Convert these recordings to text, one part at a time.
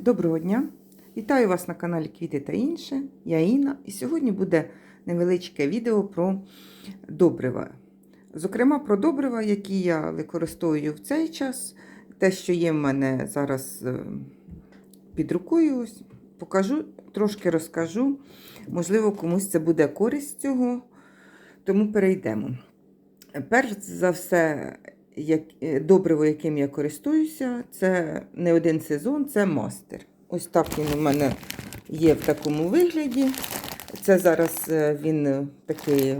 Доброго дня! Вітаю вас на каналі Квіти та інше. Я Інна, і сьогодні буде невеличке відео про добрива. Зокрема, про добрива, які я використовую в цей час. Те, що є в мене зараз е, під рукою, ось покажу, трошки розкажу. Можливо, комусь це буде користь цього, тому перейдемо. Перш за все, як, е, добриво, яким я користуюся, це не один сезон, це мастер. Ось так він у мене є в такому вигляді. Це зараз е, він такий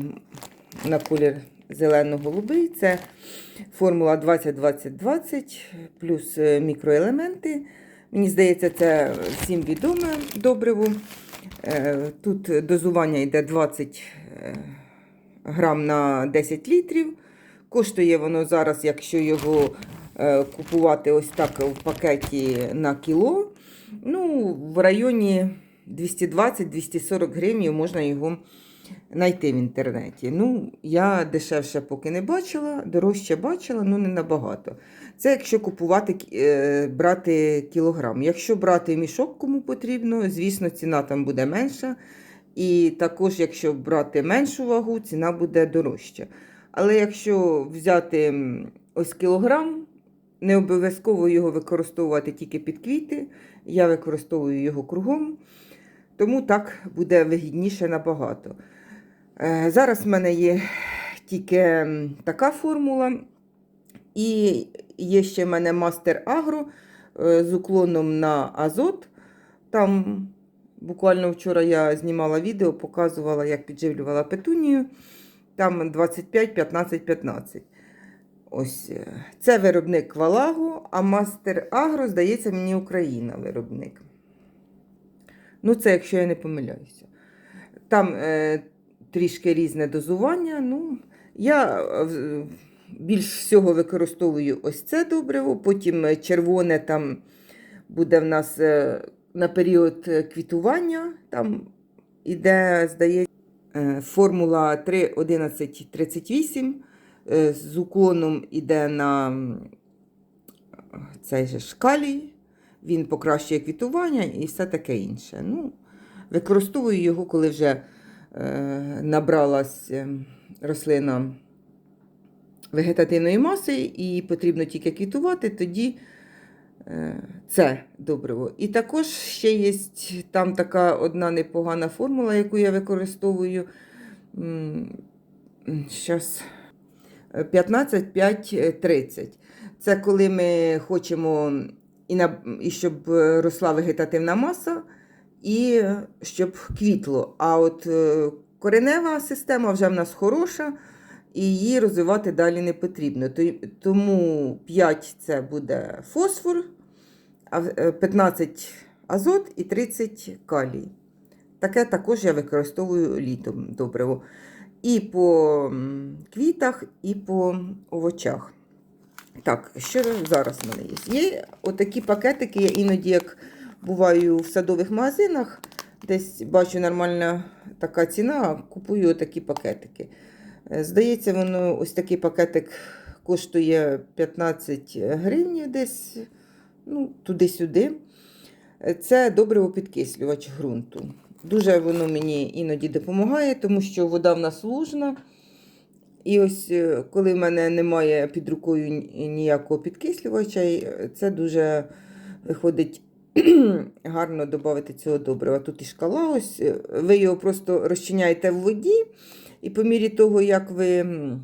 на колір зелено-голубий. Це формула 20-20-20 плюс е, мікроелементи. Мені здається, це всім відоме добриво. Тут дозування йде 20 е, грам на 10 літрів. Коштує воно зараз, якщо його е, купувати ось так в пакеті на кіло. Ну, в районі 220-240 гривень можна його знайти в інтернеті. Ну, я дешевше поки не бачила, дорожче бачила, ну не набагато. Це якщо купувати, е, брати кілограм. Якщо брати мішок, кому потрібно, звісно, ціна там буде менша. І також, якщо брати меншу вагу, ціна буде дорожча. Але якщо взяти ось кілограм, не обов'язково його використовувати тільки під квіти. Я використовую його кругом, тому так буде вигідніше набагато. Е, Зараз в мене є тільки така формула. І є ще в мене мастер агро з уклоном на азот. Там буквально вчора я знімала відео, показувала, як підживлювала петунію. Там 25, 15, 15. Ось е, це виробник Валаго, а мастер Агро, здається, мені Україна виробник. Ну, це якщо я не помиляюся. Там е, трішки різне дозування. Ну, я е, більш всього використовую ось це добриво, потім е, червоне там буде в нас е, на період е, квітування. Там іде, здається, е, формула 3.11.38 е, з уклоном іде на цей же шкалій, він покращує квітування і все таке інше. Ну, використовую його, коли вже е, набралась е, рослина вегетативної маси і потрібно тільки квітувати, тоді це добриво. І також ще є там така одна непогана формула, яку я використовую. Зараз 15-5-30. Це коли ми хочемо, і, на, і щоб е, росла вегетативна маса, і щоб квітло. А от е, коренева система вже в нас хороша, і її розвивати далі не потрібно. Тому 5 це буде фосфор, е, 15 азот і 30 калій. Таке також я використовую літом добриво. І по квітах, і по овочах. Так, що зараз в мене є? Є отакі пакетики, я іноді, як буваю в садових магазинах, десь бачу нормальна така ціна, купую отакі пакетики. Здається, воно ось такий пакетик коштує 15 гривень десь, ну, туди-сюди. Це добриво підкислювач ґрунту. Дуже воно мені іноді допомагає, тому що вода в нас лужна. І ось е, коли в мене немає під рукою ніякого підкислювача, е, це дуже виходить гарно додати цього добрива. Тут і шкала, ось е, ви його просто розчиняєте в воді, і по мірі того, як ви м,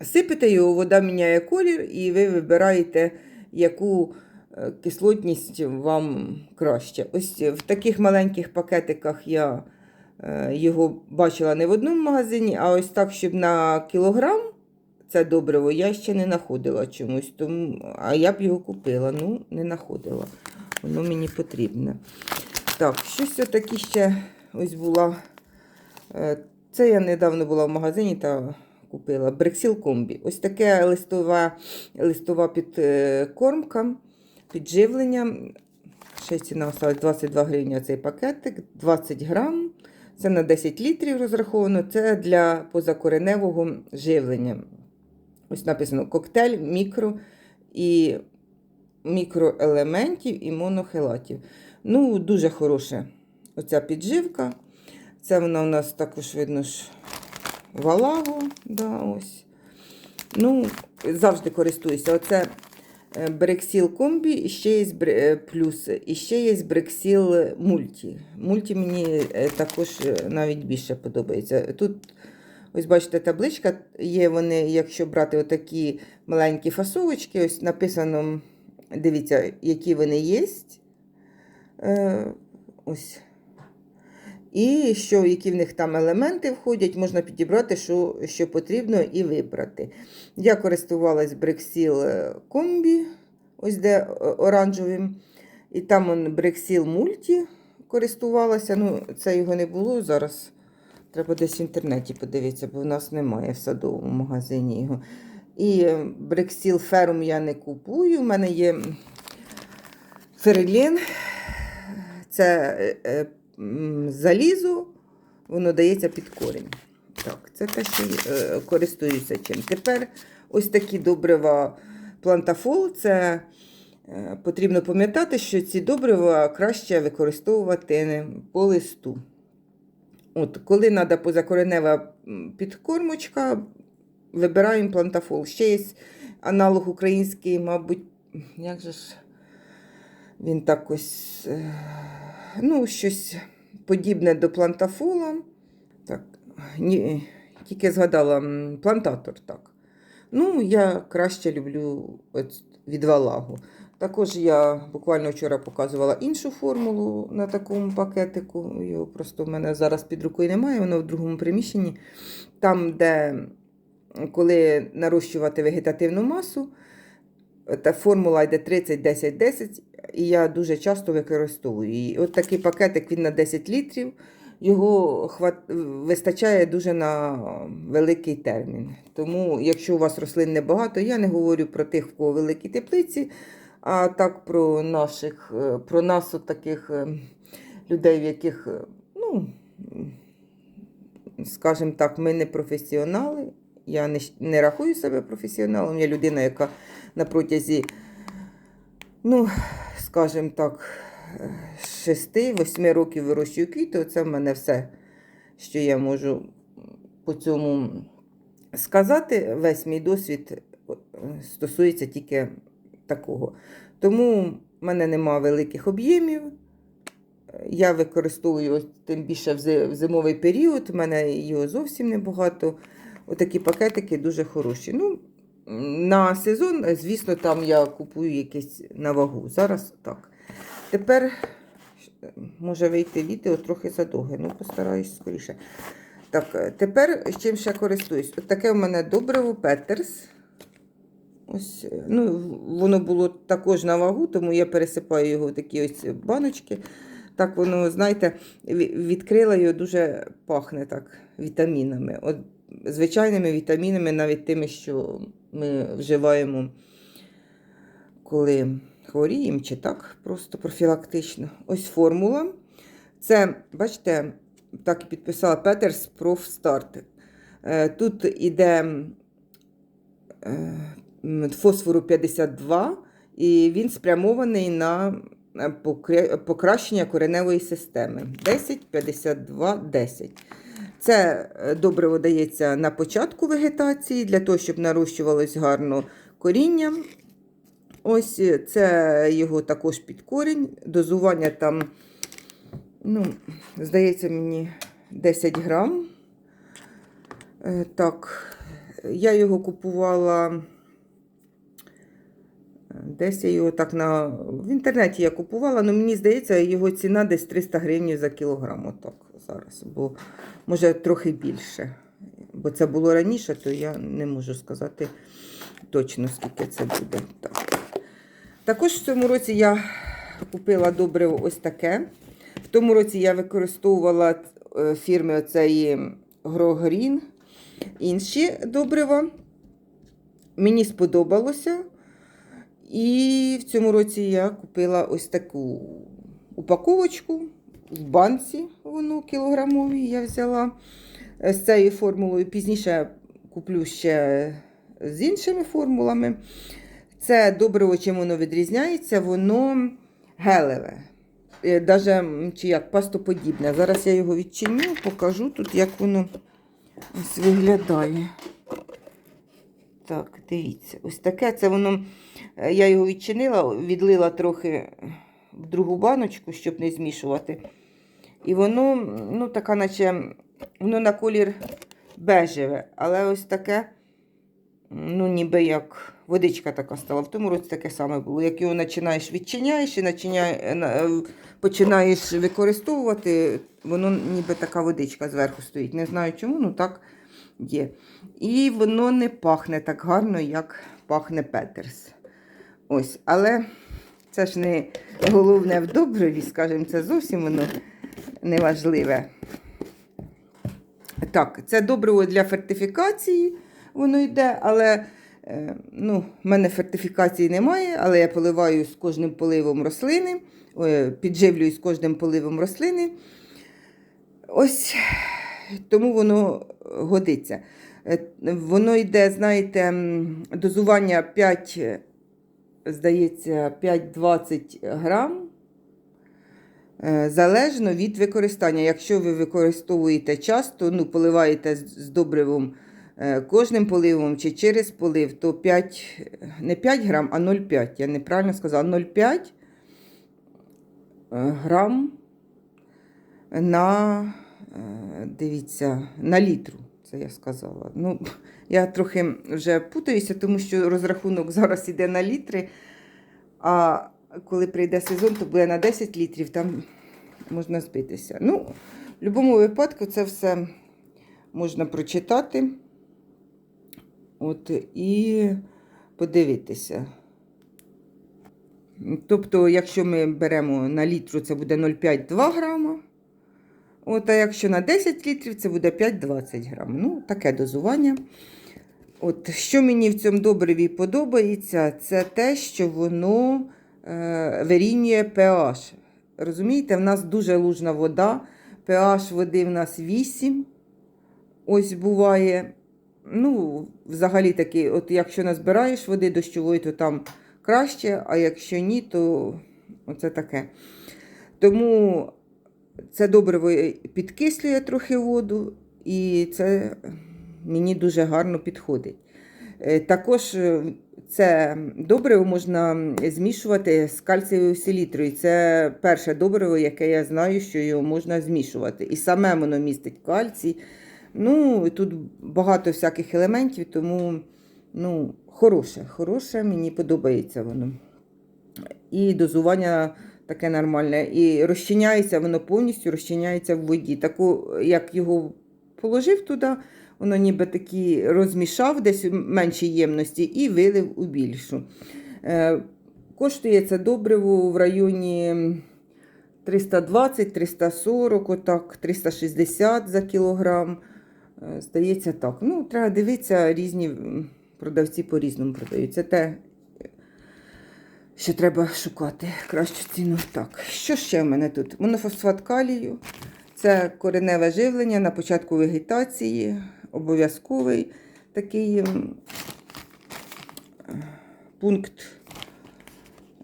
сипете його, вода міняє колір, і ви вибираєте, яку е, кислотність вам краще. Ось в таких маленьких пакетиках я е, його бачила не в одному магазині, а ось так, щоб на кілограм це добриво, я ще не знаходила чомусь. Тому, а я б його купила, ну не знаходила. Воно мені потрібне. Так, щось таке ще ось була. Е, Це я недавно була в магазині та купила Брексіл комбі. Ось таке листова, листова підкормка, підживлення. Ще ціна осталась 22 гривні цей пакетик, 20 грам. Це на 10 літрів розраховано. Це для позакореневого живлення. Ось написано коктейль, мікро і мікроелементів і монохелатів. Ну, дуже хороша оця підживка. Це вона у нас також видно ж валагу. Да, ось. Ну, завжди користуюся. Оце е, Брексіл комбі, і ще є е, плюс, і ще є Брексіл мульті. Мульті мені е, також навіть більше подобається. Тут, ось бачите, табличка є вони, якщо брати отакі маленькі фасовочки, ось написано, дивіться, які вони є. Ось. І що, які в них там елементи входять, можна підібрати, що, що потрібно, і вибрати. Я користувалась Брексіл комбі, ось де е, оранжевим. І там он Брексіл мульті користувалася. Ну, це його не було зараз. Треба десь в інтернеті подивитися, бо в нас немає в садовому магазині його. І Брексіл ферум я не купую. У мене є ферелін. Це м, залізо, воно дається під корінь. Так, це те, що е, користуюся чим. Тепер ось такі добрива плантафол. Це е, потрібно пам'ятати, що ці добрива краще використовувати по листу. От, коли треба позакоренева підкормочка, вибираємо плантафол. Ще є аналог український, мабуть, як же ж він так ось, е, ну, щось подібне до плантафола. Так, ні, тільки згадала плантатор, так. Ну, я краще люблю от від валагу. Також я буквально вчора показувала іншу формулу на такому пакетику. Його просто в мене зараз під рукою немає, воно в другому приміщенні. Там, де коли нарощувати вегетативну масу, та формула йде 30, 10, 10, і я дуже часто використовую її. От такий пакетик він на 10 літрів. Його хват... вистачає дуже на великий термін. Тому, якщо у вас рослин небагато, я не говорю про тих, в кого великі теплиці, а так про наших, е, про нас, от таких е, людей, в яких, е, ну, скажімо так, ми не професіонали. Я не, не рахую себе професіоналом. Я людина, яка на протязі, ну, скажімо так, 6-8 років вирощую квіти. Це в мене все, що я можу по цьому сказати. Весь мій досвід е, стосується тільки такого. Тому в мене нема великих об'ємів. Я використовую тим більше в зимовий період, в мене його зовсім небагато. Отакі пакетики дуже хороші. Ну, на сезон, звісно, там я купую якесь на вагу. Зараз так. Тепер може вийти відео трохи задовге, ну постараюсь скоріше. Так, тепер чим ще користуюсь? От таке в мене добриво Петерс. Ось, ну, воно було також на вагу, тому я пересипаю його в такі ось баночки. Так воно, знаєте, відкрила його дуже пахне так вітамінами. От, звичайними вітамінами, навіть тими, що ми вживаємо, коли хворіємо, чи так, просто профілактично. Ось формула. Це, бачите, так і підписала Петерс Профстарт. Е, Тут іде е, фосфору 52, і він спрямований на е, покращення кореневої системи. 10, 52, 10. Це е, добриво дається на початку вегетації для того, щоб нарощувалось гарно коріння. Ось е, це його також під корінь. Дозування там, ну, здається, мені 10 грам. Е, Так, я його купувала. Десь я його так на. В інтернеті я купувала, але мені здається, його ціна десь 300 гривень за кілограм. Отак зараз. Бо може трохи більше. Бо це було раніше, то я не можу сказати точно, скільки це буде. Так. Також в цьому році я купила добриво ось таке. В тому році я використовувала е, фірми оцеї Грогрін, інші добрива. Мені сподобалося. І в цьому році я купила ось таку упаковочку в банці, воно кілограмовій я взяла е, з цією формулою. Пізніше куплю ще з іншими формулами. Це добриво, чим воно відрізняється, воно гелеве. Е, Даже чи як пастоподібне. Зараз я його відчиню, покажу тут, як воно ось виглядає. Так, дивіться, ось таке. Це воно. е, Я його відчинила, відлила трохи в другу баночку, щоб не змішувати. І воно, ну, така, наче, воно на колір бежеве, але ось таке, ну, ніби як водичка така стала. В тому році таке саме було. Як його починаєш відчиняєш і е, починаєш використовувати, воно ніби така водичка зверху стоїть. Не знаю чому, ну так є. І воно не пахне так гарно, як пахне Петерс. Ось, але це ж не головне в добриві, скажімо, це зовсім воно не важливе. Так, це добриво для фертифікації, воно йде, але е, ну, в мене фертифікації немає, але я поливаю з кожним поливом рослини, підживлюю з кожним поливом рослини. Ось тому воно годиться. Е, Воно йде, знаєте, дозування 5, е, здається, 5-20 грам. Е, Залежно від використання. Якщо ви використовуєте часто, ну, поливаєте з добривом е, кожним поливом чи через полив, то 5, не 5 грам, а 0,5. Я неправильно сказала, 0,5 е, грам на, дивіться, на літру. Це я сказала. Ну, я трохи вже путаюся, тому що розрахунок зараз іде на літри. А коли прийде сезон, то буде на 10 літрів, там можна збитися. Ну, в будь-якому випадку це все можна прочитати. От, і подивитися. Тобто, якщо ми беремо на літру, це буде 0,5-2 грама. От, а якщо на 10 літрів, це буде 5-20 грам. Ну, таке дозування. От, що мені в цьому добриві подобається, це те, що воно вирівнює pH. Розумієте, в нас дуже лужна вода, pH води в нас 8. Ось буває. Ну, взагалі таки, от якщо назбираєш води дощової, то там краще, а якщо ні, то оце таке. Тому це добриво підкислює трохи воду, і це мені дуже гарно підходить. Е, Також е, це добриво можна змішувати з кальцієвою селітрою. Це перше добриво, яке я знаю, що його можна змішувати. І саме воно містить кальцій. Ну, тут багато всяких елементів, тому ну, хороше, хороше, мені подобається воно. І дозування таке нормальне. І розчиняється, воно повністю розчиняється в воді. Таку, як його положив туди, воно ніби такі розмішав десь у меншій ємності і вилив у більшу. Е, коштує це добриво в районі 320-340, отак, 360 за кілограм. Е, Здається, так. Ну, треба дивитися, різні продавці по-різному продають. Це те, що треба шукати кращу ціну. Так, що ще в мене тут? Монофосфат калію. Це кореневе живлення на початку вегетації, обов'язковий такий пункт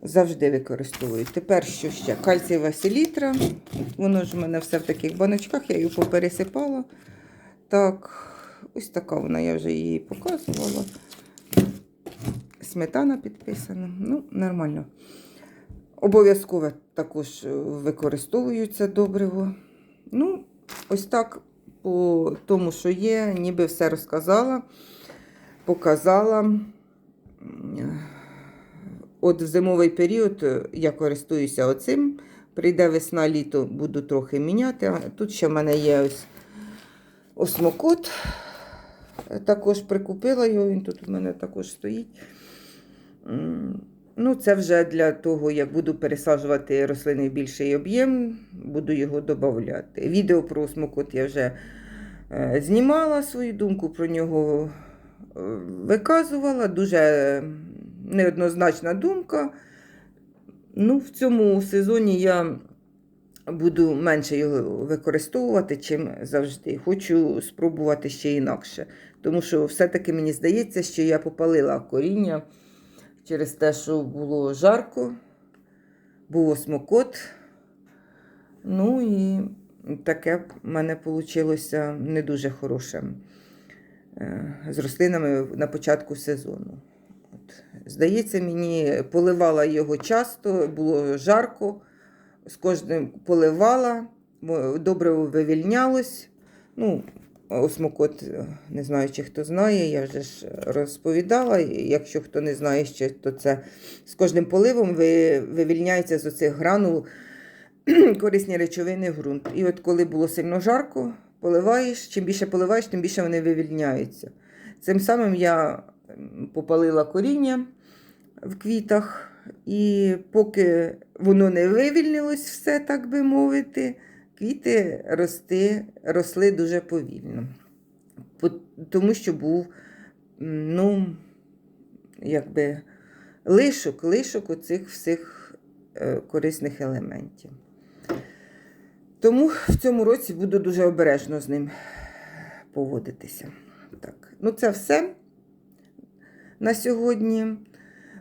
завжди використовую. Тепер що ще? Кальцієва селітра. Воно ж у мене все в таких баночках, я її попересипала. Так, ось така вона, я вже її показувала. Сметана підписана. Ну, нормально. Обов'язково також е, використовується добриво. Ну, ось так по тому, що є, ніби все розказала, показала. От в зимовий період е, я користуюся оцим. Прийде весна, літо буду трохи міняти. Тут ще в мене є ось осмокот. Е, Також прикупила його, він тут у мене також стоїть. Ну, це вже для того, як буду пересаджувати рослини в більший об'єм, буду його додати. Відео про осмокот я вже знімала свою думку про нього, е, виказувала. Дуже неоднозначна думка. Ну, в цьому сезоні я буду менше його використовувати, чим завжди. Хочу спробувати ще інакше. Тому що все-таки мені здається, що я попалила коріння через те, що було жарко, був осмокот. Ну і таке в мене вийшло не дуже хороше е, з рослинами на початку сезону. От. Здається, мені поливала його часто, було жарко, з кожним поливала, добре вивільнялось. Ну, осмокот, не знаю, чи хто знає, я вже ж розповідала. Якщо хто не знає ще, то це з кожним поливом ви- вивільняється з оцих гранул корисні речовини в ґрунт. І от коли було сильно жарко, поливаєш, чим більше поливаєш, тим більше вони вивільняються. Цим самим я попалила коріння в квітах, і поки воно не вивільнилось все, так би мовити, квіти рости, росли дуже повільно. Тому що був, ну, якби лишок, лишок оцих всіх е, корисних елементів. Тому в цьому році буду дуже обережно з ним поводитися. Так. Ну, це все на сьогодні.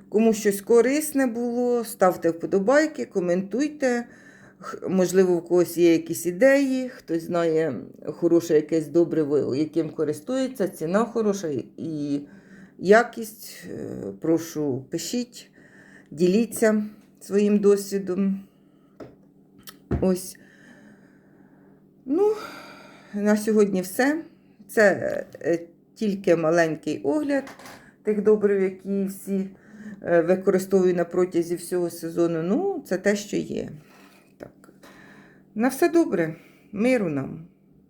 Кому щось корисне було, ставте вподобайки, коментуйте. Можливо, у когось є якісь ідеї, хтось знає хороше якесь добриво, яким користується, ціна хороша і якість. Е, Прошу, пишіть, діліться своїм досвідом. Ось. Ну, на сьогодні все. Це е, тільки маленький огляд тих добрив, які всі е, використовую на протязі всього сезону. Ну, це те, що є. Так. На все добре. Миру нам.